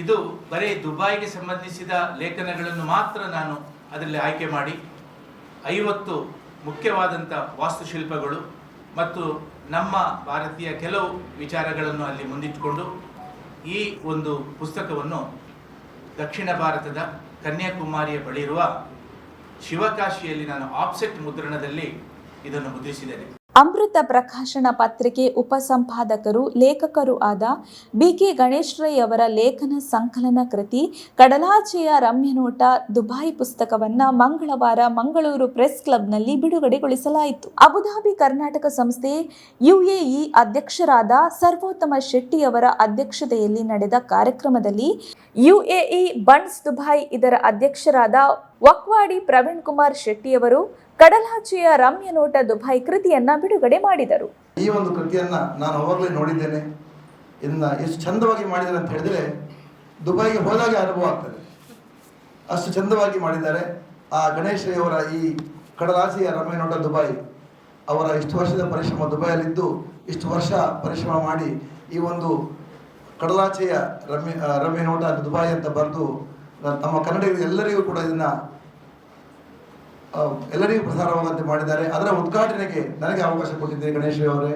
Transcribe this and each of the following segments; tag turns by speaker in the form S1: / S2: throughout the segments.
S1: ಇದು ಬರೀ ದುಬಾಯಿಗೆ ಸಂಬಂಧಿಸಿದ ಲೇಖನಗಳನ್ನು ಮಾತ್ರ ನಾನು ಅದರಲ್ಲಿ ಆಯ್ಕೆ ಮಾಡಿ. ಐವತ್ತು ಮುಖ್ಯವಾದಂಥ ವಾಸ್ತುಶಿಲ್ಪಗಳು ಮತ್ತು ನಮ್ಮ ಭಾರತೀಯ ಕೆಲವು ವಿಚಾರಗಳನ್ನು ಅಲ್ಲಿ ಮುಂದಿಟ್ಟುಕೊಂಡು ಈ ಒಂದು ಪುಸ್ತಕವನ್ನು ದಕ್ಷಿಣ ಭಾರತದ ಕನ್ಯಾಕುಮಾರಿಯ ಬಳಿ ಇರುವ ಶಿವಕಾಶಿಯಲ್ಲಿ ನಾನು ಆಫ್ಸೆಟ್ ಮುದ್ರಣದಲ್ಲಿ ಇದನ್ನು ಮುದ್ರಿಸಿದ್ದೇನೆ.
S2: ಅಮೃತ ಪ್ರಕಾಶನ ಪತ್ರಿಕೆ ಉಪಸಂಪಾದಕರು, ಲೇಖಕರು ಆದ ಬಿಕೆ ಗಣೇಶ್ ರೈ ಅವರ ಲೇಖನ ಸಂಕಲನ ಕೃತಿ ಕಡಲಾಚೆಯ ರಮ್ಯನೋಟ ದುಬಾಯಿ ಪುಸ್ತಕವನ್ನ ಮಂಗಳವಾರ ಮಂಗಳೂರು ಪ್ರೆಸ್ ಕ್ಲಬ್ನಲ್ಲಿ ಬಿಡುಗಡೆಗೊಳಿಸಲಾಯಿತು. ಅಬುಧಾಬಿ ಕರ್ನಾಟಕ ಸಂಸ್ಥೆ ಯುಎಇ ಅಧ್ಯಕ್ಷರಾದ ಸರ್ವೋತ್ತಮ ಶೆಟ್ಟಿ ಅವರ ಅಧ್ಯಕ್ಷತೆಯಲ್ಲಿ ನಡೆದ ಕಾರ್ಯಕ್ರಮದಲ್ಲಿ ಯುಎಇ ಬಂಡ್ಸ್ ದುಬೈ ಇದರ ಅಧ್ಯಕ್ಷರಾದ ವಕ್ವಾಡಿ ಪ್ರವೀಣ್ ಕುಮಾರ್ ಶೆಟ್ಟಿಯವರು ಕಡಲಾಚೆಯ ರಮ್ಯ ನೋಟ ದುಬೈ ಕೃತಿಯನ್ನ ಬಿಡುಗಡೆ ಮಾಡಿದರು.
S3: ಈ ಒಂದು ಕೃತಿಯನ್ನ ನಾನು ಅವಾಗಲೇ ನೋಡಿದ್ದೇನೆ. ಇದನ್ನ ಎಷ್ಟು ಚಂದವಾಗಿ ಮಾಡಿದ್ದಾರೆ ಅಂತ ಹೇಳಿದ್ರೆ ದುಬೈಗೆ ಹೋದಾಗ ಅನುಭವ ಆಗ್ತದೆ. ಅಷ್ಟು ಚಂದವಾಗಿ ಮಾಡಿದ್ದಾರೆ. ಆ ಗಣೇಶ್ ಅವರ ಈ ಕಡಲಾಚೆಯ ರಮ್ಯ ನೋಟ ದುಬೈ ಅವರ ಇಷ್ಟು ವರ್ಷದ ಪರಿಶ್ರಮ ದುಬೈಯಲ್ಲಿದ್ದು ಇಷ್ಟು ವರ್ಷ ಪರಿಶ್ರಮ ಮಾಡಿ ಈ ಒಂದು ಕಡಲಾಚೆಯ ರಮ್ಯ ರಮ್ಯ ನೋಟ ದುಬೈ ಅಂತ ಬರೆದು ತಮ್ಮ ಕನ್ನಡಿಗರು ಎಲ್ಲರಿಗೂ ಕೂಡ ಇದನ್ನು ಎಲ್ಲರಿಗೂ ಪ್ರಸಾರವಾಗುವಂತೆ ಮಾಡಿದ್ದಾರೆ. ಅದರ ಉದ್ಘಾಟನೆಗೆ ನನಗೆ ಅವಕಾಶ ಕೊಟ್ಟಿದ್ದೇನೆ ಗಣೇಶ್ ಅವರೇ.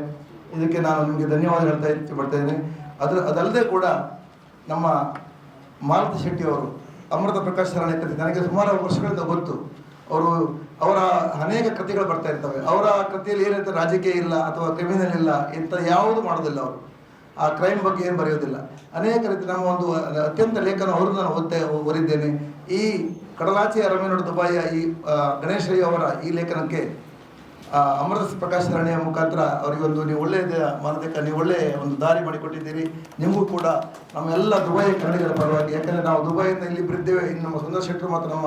S3: ಇದಕ್ಕೆ ನಾನು ನಿಮಗೆ ಧನ್ಯವಾದ ಹೇಳ್ತಾ ಬರ್ತೇನೆ ಅದರ ಅದಲ್ಲದೆ ಕೂಡ ನಮ್ಮ ಮಾರುತಿ ಶೆಟ್ಟಿ ಅವರು ಅಮೃತ ಪ್ರಕಾಶ್ ಕೃತಿ ನನಗೆ ಸುಮಾರು ವರ್ಷಗಳಿಂದ ಗೊತ್ತು. ಅವರು ಅವರ ಅನೇಕ ಕೃತಿಗಳು ಬರ್ತಾ ಇರ್ತವೆ. ಅವರ ಕೃತಿಯಲ್ಲಿ ಏನಂತ ರಾಜಕೀಯ ಇಲ್ಲ ಅಥವಾ ಕ್ರಿಮಿನಲ್ ಇಲ್ಲ. ಇಂಥ ಯಾವುದು ಮಾಡೋದಿಲ್ಲ ಅವರು. ಆ ಕ್ರೈಮ್ ಬಗ್ಗೆ ಏನು ಬರೆಯೋದಿಲ್ಲ. ಅನೇಕ ರೀತಿ ನಮ್ಮ ಒಂದು ಅತ್ಯಂತ ಲೇಖನ ಅವರು ನಾನು ಓದ್ತಾ ಓದಿದ್ದೇನೆ. ಈ ಕಡಲಾಚೆಯ ರಮೇನೋಡ ದುಬಾಯಿಯ ಈ ಗಣೇಶ್ ರೈ ಅವರ ಈ ಲೇಖನಕ್ಕೆ ಅಮೃತ ಪ್ರಕಾಶ್ ಸರಣಿಯ ಮುಖಾಂತರ ಅವರಿಗೊಂದು ನೀವು ಒಳ್ಳೆಯ ಮಾನದಕ್ಕೆ ನೀವು ಒಳ್ಳೆಯ ಒಂದು ದಾರಿ ಮಾಡಿಕೊಟ್ಟಿದ್ದೀರಿ. ನಿಮಗೂ ಕೂಡ ನಮ್ಮೆಲ್ಲ ದುಬೈ ಕನ್ನಡಿಗರ ಪರವಾಗಿ, ಯಾಕಂದರೆ ನಾವು ದುಬೈಯಿಂದ ಇಲ್ಲಿ ಬಿದ್ದೇವೆ ಇನ್ನು ನಮ್ಮ ಸುಂದರ್ ಶೆಟ್ಟರು ಮತ್ತು ನಮ್ಮ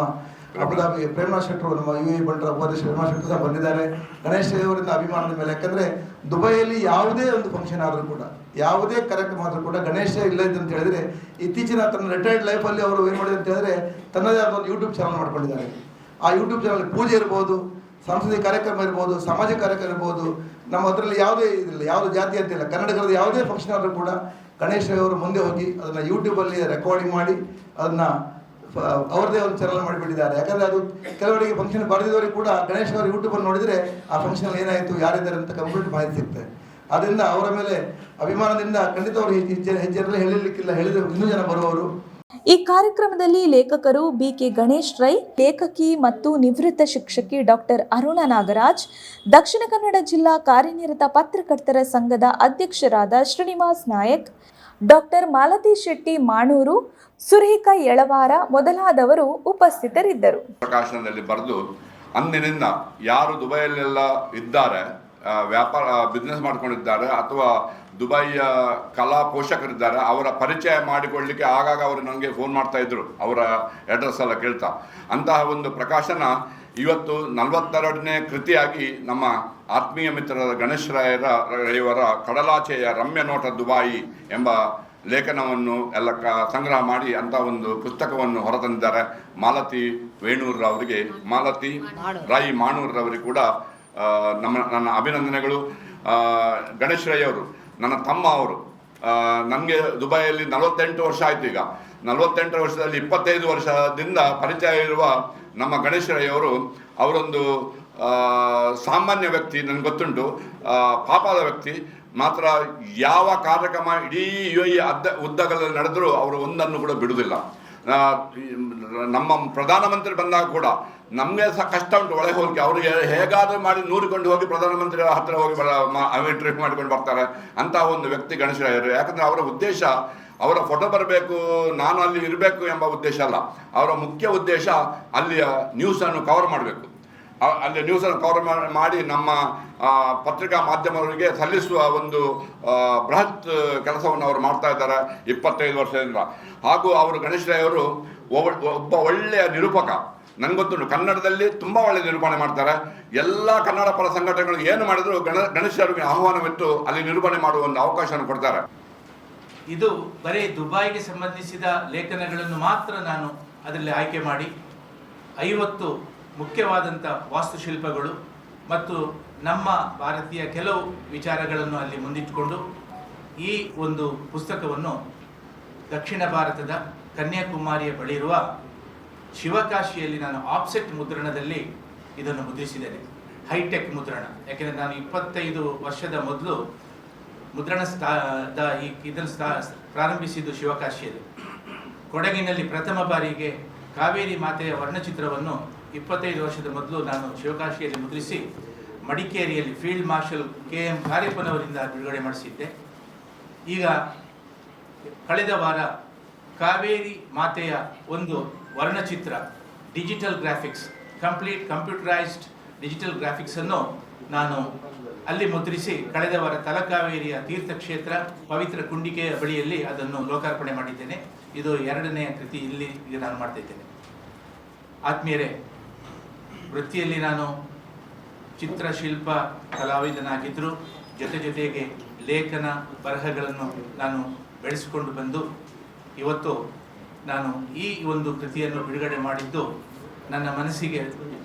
S3: ಅಬುದಾಬಿ, ಪ್ರೇಮಾ ಶೆಟ್ಟರು, ನಮ್ಮ ಯು ಎ ಬಂಟರ ಉಪಾಧ್ಯಕ್ಷ ಪ್ರೇಮಾ ಶೆಟ್ಟರು ಸಹ ಬಂದಿದ್ದಾರೆ. ಗಣೇಶ್ ಅವರಿಂದ ಅಭಿಮಾನದ ಮೇಲೆ, ಯಾಕಂದರೆ ದುಬೈಯಲ್ಲಿ ಯಾವುದೇ ಒಂದು ಫಂಕ್ಷನ್ ಆದರೂ ಕೂಡ ಯಾವುದೇ ಕರೆಕ್ಟ್ ಮಾತ್ರ ಕೂಡ ಗಣೇಶ ಇಲ್ಲ ಅಂತ ಹೇಳಿದ್ರೆ ಇತ್ತೀಚಿನ ತನ್ನ ರಿಟೈರ್ಡ್ ಲೈಫಲ್ಲಿ ಅವರು ಏನು ಮಾಡಿದ್ರು ಅಂತ ಹೇಳಿದ್ರೆ ತನ್ನದೇ ಆದ ಒಂದು ಯೂಟ್ಯೂಬ್ ಚಾನಲ್ ಮಾಡ್ಕೊಂಡಿದ್ದಾರೆ. ಆ ಯೂಟ್ಯೂಬ್ ಚಾನಲ್ ಪೂಜೆ ಇರ್ಬೋದು ಸಾಂಸ್ಕೃತಿಕ ಕಾರ್ಯಕ್ರಮ ಇರ್ಬೋದು, ಸಾಮಾಜಿಕ ಕಾರ್ಯಕ್ರಮ ಇರ್ಬೋದು, ನಮ್ಮ ಅದರಲ್ಲಿ ಯಾವುದೇ ಇದಿಲ್ಲ, ಯಾವುದೇ ಜಾತಿ ಅಂತ ಇಲ್ಲ. ಕನ್ನಡಿಗರದ ಯಾವುದೇ ಫಂಕ್ಷನ್ ಆದರೂ ಕೂಡ ಗಣೇಶ ಅವರು ಮುಂದೆ ಹೋಗಿ ಅದನ್ನು ಯೂಟ್ಯೂಬಲ್ಲಿ ರೆಕಾರ್ಡಿಂಗ್ ಮಾಡಿ ಅದನ್ನು ಅವ್ರದ್ದೇ ಒಂದು ಚಾನಲ್ ಮಾಡಿಬಿಟ್ಟಿದ್ದಾರೆ. ಯಾಕಂದರೆ ಅದು ಕೆಲವರಿಗೆ ಫಂಕ್ಷನ್ ಬರೆದಿದ್ದವರಿಗೆ ಕೂಡ ಗಣೇಶ್ ಅವರು ಯೂಟ್ಯೂಬಲ್ಲಿ ನೋಡಿದರೆ ಆ ಫಂಕ್ಷನಲ್ಲಿ ಏನಾಯಿತು, ಯಾರಿದ್ದಾರೆ ಅಂತ ಕಂಪ್ಲೀಟ್ ಮಾಹಿತಿ ಸಿಗ್ತದೆ. ಆದ್ದರಿಂದ ಅವರ ಮೇಲೆ ಅಭಿಮಾನದಿಂದ ಖಂಡಿತ ಅವರು ಹೆಜ್ಜೆ ಹೇಳಲಿಕ್ಕಿಲ್ಲ ಹೇಳಿದ್ರೆ ಇನ್ನೂ ಜನ ಬರುವವರು.
S2: ಈ ಕಾರ್ಯಕ್ರಮದಲ್ಲಿ ಲೇಖಕರು ಬಿಕೆ ಗಣೇಶ್ ರೈ ಲೇಖಕಿ ಮತ್ತು ನಿವೃತ್ತ ಶಿಕ್ಷಕಿ ಡಾಕ್ಟರ್ ಅರುಣ ನಾಗರಾಜ್ ದಕ್ಷಿಣ ಕನ್ನಡ ಜಿಲ್ಲಾ ಕಾರ್ಯನಿರತ ಪತ್ರಕರ್ತರ ಸಂಘದ ಅಧ್ಯಕ್ಷರಾದ ಶ್ರೀನಿವಾಸ್ ನಾಯಕ್ ಡಾಕ್ಟರ್ ಮಾಲತಿ ಶೆಟ್ಟಿ ಮಾಣೂರು ಸುರೇಖ ಯಳವಾರ ಮೊದಲಾದವರು ಉಪಸ್ಥಿತರಿದ್ದರು.
S4: ಪ್ರಕಾಶನದಲ್ಲಿ ಬರೆದು ಅಂದಿನಿಂದ ಯಾರು ದುಬೈಯಲ್ಲೆಲ್ಲ ಇದ್ದಾರೆ ವ್ಯಾಪಾರ ಬಿಸ್ನೆಸ್ ಮಾಡ್ಕೊಂಡಿದ್ದಾರೆ ಅಥವಾ ದುಬೈಯ ಕಲಾ ಪೋಷಕರಿದ್ದಾರೆ ಅವರ ಪರಿಚಯ ಮಾಡಿಕೊಳ್ಳಿಕ್ಕೆ ಆಗಾಗ ಅವರು ನನಗೆ ಫೋನ್ ಮಾಡ್ತಾ ಇದ್ರು ಅವರ ಅಡ್ರೆಸ್ ಎಲ್ಲ ಕೇಳ್ತಾ. ಅಂತಹ ಒಂದು ಪ್ರಕಾಶನ ಇವತ್ತು ನಲವತ್ತೆರಡನೇ ಕೃತಿಯಾಗಿ ನಮ್ಮ ಆತ್ಮೀಯ ಮಿತ್ರರ ಗಣೇಶ್ ರಾಯರ ಇವರ ಕಡಲಾಚೆಯ ರಮ್ಯ ನೋಟ ದುಬಾಯಿ ಎಂಬ ಲೇಖನವನ್ನು ಎಲ್ಲ ಕ ಸಂಗ್ರಹ ಮಾಡಿ ಅಂತ ಒಂದು ಪುಸ್ತಕವನ್ನು ಹೊರತಂದಿದ್ದಾರೆ. ಮಾಲತಿ ವೇಣೂರ್ರವರಿಗೆ ಮಾಲತಿ ರಾಯಿ ಮಾಣೂರ್ರವರಿಗೆ ಕೂಡ ನಮ್ಮ, ನನ್ನ ಅಭಿನಂದನೆಗಳು ಗಣೇಶ್ ರೈ ಅವರು, ನನ್ನ ತಮ್ಮ ಅವರು. ನನಗೆ ದುಬೈಯಲ್ಲಿ ನಲವತ್ತೆಂಟು ವರ್ಷ ಆಯಿತು ಈಗ. ನಲವತ್ತೆಂಟು ವರ್ಷದಲ್ಲಿ ಇಪ್ಪತ್ತೈದು ವರ್ಷದಿಂದ ಪರಿಚಯ ಇರುವ ನಮ್ಮ ಗಣೇಶ್ ರೈ ಅವರು, ಅವರೊಂದು ಸಾಮಾನ್ಯ ವ್ಯಕ್ತಿ, ನನಗೆ ಗೊತ್ತುಂಟು. ಪಾಪದ ವ್ಯಕ್ತಿ. ಮಾತ್ರ ಯಾವ ಕಾರ್ಯಕ್ರಮ ಇಡೀ ಯು ಐ ಅದ್ದ ಉದ್ದಗಲಲ್ಲಿ ನಡೆದರೂ ಅವರು ಒಂದನ್ನು ಕೂಡ ಬಿಡುವುದಿಲ್ಲ. ನಮ್ಮ ಪ್ರಧಾನಮಂತ್ರಿ ಬಂದಾಗ ಕೂಡ ನಮಗೆ ಸಹ ಕಷ್ಟ ಉಂಟು ಒಳಗೆ ಹೋಗಿ ಅವರು ಹೇಗಾದರೂ ಮಾಡಿ ನೂರಿಕೊಂಡು ಹೋಗಿ ಪ್ರಧಾನಮಂತ್ರಿ ಹತ್ತಿರ ಹೋಗಿ ಟ್ರಿಪ್ ಮಾಡ್ಕೊಂಡು ಬರ್ತಾರೆ ಅಂತ ಒಂದು ವ್ಯಕ್ತಿ ಗಣೇಶರಾಯರು ಯಾಕಂದರೆ ಅವರ ಉದ್ದೇಶ, ಅವರ ಫೋಟೋ ಬರಬೇಕು, ನಾನು ಅಲ್ಲಿ ಇರಬೇಕು ಎಂಬ ಉದ್ದೇಶ ಅಲ್ಲ. ಅವರ ಮುಖ್ಯ ಉದ್ದೇಶ ಅಲ್ಲಿಯ ನ್ಯೂಸನ್ನು ಕವರ್ ಮಾಡಬೇಕು. ಅಲ್ಲಿ ನ್ಯೂಸನ್ನು ಕವರ್ ಮಾಡಿ ನಮ್ಮ ಪತ್ರಿಕಾ ಮಾಧ್ಯಮಗಳಿಗೆ ಸಲ್ಲಿಸುವ ಒಂದು ಬೃಹತ್ ಕೆಲಸವನ್ನು ಅವರು ಮಾಡ್ತಾ ಇದ್ದಾರೆ ಇಪ್ಪತ್ತೈದು ವರ್ಷದಿಂದ. ಹಾಗೂ ಅವರು ಗಣೇಶ್ ರೈ ಅವರು ಒಬ್ಬ ಒಳ್ಳೆಯ ನಿರೂಪಕ. ನನಗೊತ್ತು ಕನ್ನಡದಲ್ಲಿ ತುಂಬ ಒಳ್ಳೆಯ ನಿರೂಪಣೆ ಮಾಡ್ತಾರೆ. ಎಲ್ಲ ಕನ್ನಡ ಪರ ಸಂಘಟನೆಗಳು ಏನು ಮಾಡಿದ್ರು ಗಣ, ಗಣೇಶ್ ಅವರಿಗೆ ಆಹ್ವಾನವಿತ್ತು ಅಲ್ಲಿ ನಿರೂಪಣೆ ಮಾಡುವ ಒಂದು ಅವಕಾಶವನ್ನು ಕೊಡ್ತಾರೆ.
S1: ಇದು ಬರೀ ದುಬಾಯಿಗೆ ಸಂಬಂಧಿಸಿದ ಲೇಖನಗಳನ್ನು ಮಾತ್ರ ನಾನು ಅದರಲ್ಲಿ ಆಯ್ಕೆ ಮಾಡಿ. ಐವತ್ತು ಮುಖ್ಯವಾದಂಥ ವಾಸ್ತುಶಿಲ್ಪಗಳು ಮತ್ತು ನಮ್ಮ ಭಾರತೀಯ ಕೆಲವು ವಿಚಾರಗಳನ್ನು ಅಲ್ಲಿ ಮುಂದಿಟ್ಟುಕೊಂಡು ಈ ಒಂದು ಪುಸ್ತಕವನ್ನು ದಕ್ಷಿಣ ಭಾರತದ ಕನ್ಯಾಕುಮಾರಿಯ ಬಳಿ ಇರುವ ಶಿವಕಾಶಿಯಲ್ಲಿ ನಾನು ಆಫ್ಸೆಟ್ ಮುದ್ರಣದಲ್ಲಿ ಇದನ್ನು ಮುದ್ರಿಸಿದ್ದೇನೆ. ಹೈಟೆಕ್ ಮುದ್ರಣ. ಯಾಕೆಂದರೆ ನಾನು ಇಪ್ಪತ್ತೈದು ವರ್ಷದ ಮೊದಲು ಮುದ್ರಣ ಸ್ಥಾ ಈ ಇದನ್ನು ಸ್ಥಾ ಪ್ರಾರಂಭಿಸಿದ್ದು ಶಿವಕಾಶಿಯಲ್ಲಿ. ಕೊಡಗಿನಲ್ಲಿ ಪ್ರಥಮ ಬಾರಿಗೆ ಕಾವೇರಿ ಮಾತೆಯ ವರ್ಣಚಿತ್ರವನ್ನು ಇಪ್ಪತ್ತೈದು ವರ್ಷದ ಮೊದಲು ನಾನು ಶಿವಕಾಶಿಯಲ್ಲಿ ಮುದ್ರಿಸಿ ಮಡಿಕೇರಿಯಲ್ಲಿ ಫೀಲ್ಡ್ ಮಾರ್ಷಲ್ ಕೆ ಎಂ ಕಾರ್ಯಪ್ಪನವರಿಂದ ಬಿಡುಗಡೆ ಮಾಡಿಸಿದ್ದೆ. ಈಗ ಕಳೆದ ವಾರ ಕಾವೇರಿ ಮಾತೆಯ ಒಂದು ವರ್ಣಚಿತ್ರ, digital graphics, complete computerised digital ಗ್ರಾಫಿಕ್ಸನ್ನು ನಾನು ಅಲ್ಲಿ ಮುದ್ರಿಸಿ ಕಳೆದ ವಾರ ತಲಕಾವೇರಿಯ ತೀರ್ಥಕ್ಷೇತ್ರ ಪವಿತ್ರ ಕುಂಡಿಕೆಯ ಬಳಿಯಲ್ಲಿ ಅದನ್ನು ಲೋಕಾರ್ಪಣೆ ಮಾಡಿದ್ದೇನೆ. ಇದು ಎರಡನೆಯ ಕೃತಿ ಇಲ್ಲಿ ನಾನು ಮಾಡ್ತಾ ಇದ್ದೇನೆ. ಆತ್ಮೀಯರೇ ವೃತ್ತಿಯಲ್ಲಿ ನಾನು ಚಿತ್ರಶಿಲ್ಪ ಕಲಾವಿದನಾಗಿದ್ದರು ಜೊತೆ ಜೊತೆಗೆ ಲೇಖನ ಬರಹಗಳನ್ನು ನಾನು ಬೆಳೆಸಿಕೊಂಡು ಬಂದು ಇವತ್ತು ನಾನು ಈ ಒಂದು ಕೃತಿಯನ್ನು ಬಿಡುಗಡೆ ಮಾಡಿದ್ದು ನನ್ನ ಮನಸ್ಸಿಗೆ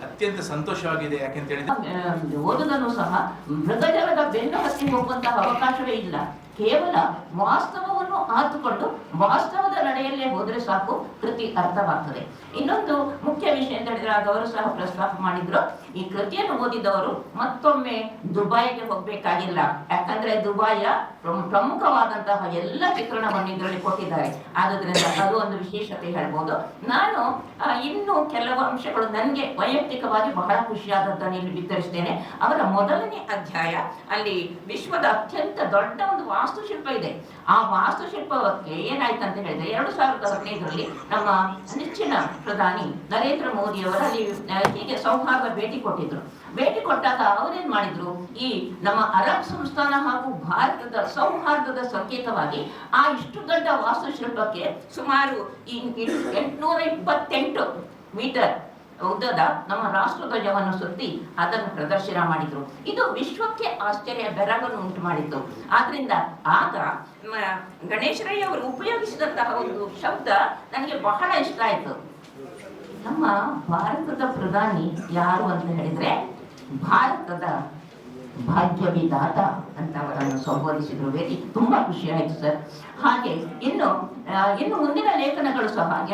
S1: ಅತ್ಯಂತ ಸಂತೋಷವಾಗಿದೆ. ಯಾಕೆಂತ ಹೇಳಿದ್ರೆ
S5: ಓದುದನ್ನು ಸಹ ಮೃಗಜಲದ ಬೆನ್ನು ಹತ್ತಿ ಹೋಗುವಂತಹ ಅವಕಾಶವೇ ಇಲ್ಲ. ಕೇವಲ ವಾಸ್ತವವನ್ನು ಆತುಕೊಂಡು ವಾಸ್ತವದ ನಡೆಯಲ್ಲೇ ಹೋದ್ರೆ ಸಾಕು ಕೃತಿ ಅರ್ಥವಾಗ್ತದೆ. ಇನ್ನೊಂದು ಮುಖ್ಯ ವಿಷಯ ಅಂತ ಹೇಳಿದ್ರೆ ಆಗ ಅವರು ಸಹ ಪ್ರಸ್ತಾಪ ಮಾಡಿದ್ರು. ಈ ಕೃತಿಯನ್ನು ಓದಿದವರು ಮತ್ತೊಮ್ಮೆ ದುಬೈಗೆ ಹೋಗ್ಬೇಕಾಗಿಲ್ಲ. ಯಾಕಂದ್ರೆ ದುಬಾಯ ಪ್ರಮು- ಪ್ರಮುಖವಾದಂತಹ ಎಲ್ಲ ಚಿತ್ರಣವನ್ನು ಇದರಲ್ಲಿ ಕೊಟ್ಟಿದ್ದಾರೆ. ಆದ್ರಿಂದ ಅದು ಒಂದು ವಿಶೇಷತೆ ಹೇಳ್ಬೋದು. ನಾನು ಇನ್ನು ಕೆಲವು ಅಂಶಗಳು ನನಗೆ ವೈಯಕ್ತಿಕವಾಗಿ ಬಹಳ ಖುಷಿಯಾದದ್ದನ್ನು ಇಲ್ಲಿ ಬಿತ್ತರಿಸ್ತೇನೆ. ಅವರ ಮೊದಲನೇ ಅಧ್ಯಾಯ ಅಲ್ಲಿ ವಿಶ್ವದ ಅತ್ಯಂತ ದೊಡ್ಡ ಒಂದು ವಾಸ್ತುಶಿಲ್ಪ ಇದೆ. ಆ ವಾಸ್ತುಶಿಲ್ಪಕ್ಕೆ ಏನಾಯ್ತು ಅಂತ ಹೇಳಿದ್ರೆ, ಎರಡು ಸಾವಿರದ ಹದಿನೈದರಲ್ಲಿ ನಮ್ಮ ನೆಚ್ಚಿನ ಪ್ರಧಾನಿ ನರೇಂದ್ರ ಮೋದಿಯವರು ಅಲ್ಲಿ ಹೀಗೆ ಸೌಹಾರ್ದ ಭೇಟಿ ಕೊಟ್ಟಿದ್ರು. ಭೇಟಿ ಕೊಟ್ಟಾಗ ಅವರೇನ್ ಮಾಡಿದ್ರು? ಈ ನಮ್ಮ ಅರಬ್ ಸಂಸ್ಥಾನ ಹಾಗೂ ಭಾರತದ ಸೌಹಾರ್ದದ ಸಂಕೇತವಾಗಿ ಆ ಇಷ್ಟು ದೊಡ್ಡ ವಾಸ್ತುಶಿಲ್ಪಕ್ಕೆ ಸುಮಾರು ಈ ಎಂಟುನೂರ ಇಪ್ಪತ್ತೆಂಟು ಮೀಟರ್ ಉದ್ದದ ನಮ್ಮ ರಾಷ್ಟ್ರಧ್ವಜವನ್ನು ಸುತ್ತಿ ಅದನ್ನು ಪ್ರದರ್ಶನ ಮಾಡಿದ್ರು. ಇದು ವಿಶ್ವಕ್ಕೆ ಆಶ್ಚರ್ಯ, ಬೆರಗನ್ನು ಉಂಟು ಮಾಡಿತ್ತು. ಆದ್ರಿಂದ ಆಗ ಗಣೇಶರಯ್ಯ ಅವರು ಉಪಯೋಗಿಸಿದಂತಹ ಒಂದು ಶಬ್ದ ನನಗೆ ಬಹಳ ಇಷ್ಟ ಆಯ್ತು. ನಮ್ಮ ಭಾರತದ ಪ್ರಧಾನಿ ಯಾರು ಅಂತ ಹೇಳಿದ್ರೆ, ಭಾರತದ ಭಾಗ್ಯ ವಿಧಾತ ಅಂತ ಅವರನ್ನು ಸಂಬೋಧಿಸಿದ್ರು ವೇದಿ ತುಂಬಾ ಖುಷಿ ಸರ್. ಹಾಗೆ ಇನ್ನು ಇನ್ನು ಮುಂದಿನ ಲೇಖನಗಳು ಸಹ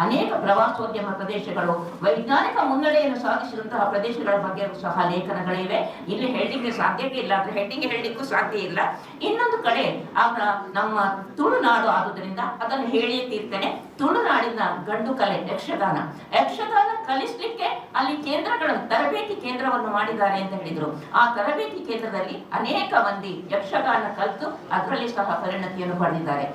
S5: ಅನೇಕ ಪ್ರವಾಸೋದ್ಯಮ ಪ್ರದೇಶಗಳು, ವೈಜ್ಞಾನಿಕ ಮುನ್ನಡೆಯನ್ನು ಸಾಧಿಸಿದಂತಹ ಪ್ರದೇಶಗಳ ಬಗ್ಗೆ ಸಹ ಲೇಖನಗಳಿವೆ ಇಲ್ಲಿ ಹೇಳಲಿಕ್ಕೆ ಸಾಧ್ಯವೇ ಇಲ್ಲ, ಅಂದ್ರೆ ಹೆಡ್ಡಿಂಗ್ ಹೇಳಲಿಕ್ಕೂ ಸಾಧ್ಯ ಇಲ್ಲ. ಇನ್ನೊಂದು ಕಡೆ ಆಗ ನಮ್ಮ ತುಳುನಾಡು ಆದುದರಿಂದ ಅದನ್ನು ಹೇಳಿಯೇ ತೀರ್ತೇನೆ. ತುಳುನಾಡಿನ ಗಂಡು ಕಲೆ ಯಕ್ಷಗಾನ. ಯಕ್ಷಗಾನ ಕಲಿಸ್ಲಿಕ್ಕೆ ಅಲ್ಲಿ ಕೇಂದ್ರಗಳು, ತರಬೇತಿ ಕೇಂದ್ರವನ್ನು ಮಾಡಿದ್ದಾರೆ ಅಂತ ಹೇಳಿದ್ರು. ಆ ತರಬೇತಿ ಕೇಂದ್ರದಲ್ಲಿ ಅನೇಕ ಮಂದಿ ಯಕ್ಷಗಾನ ಕಲಿತು ಅದರಲ್ಲಿ ಸಹ ಪರಿಣತಿಯನ್ನು ಪಡೆದಿದ್ದಾರೆ.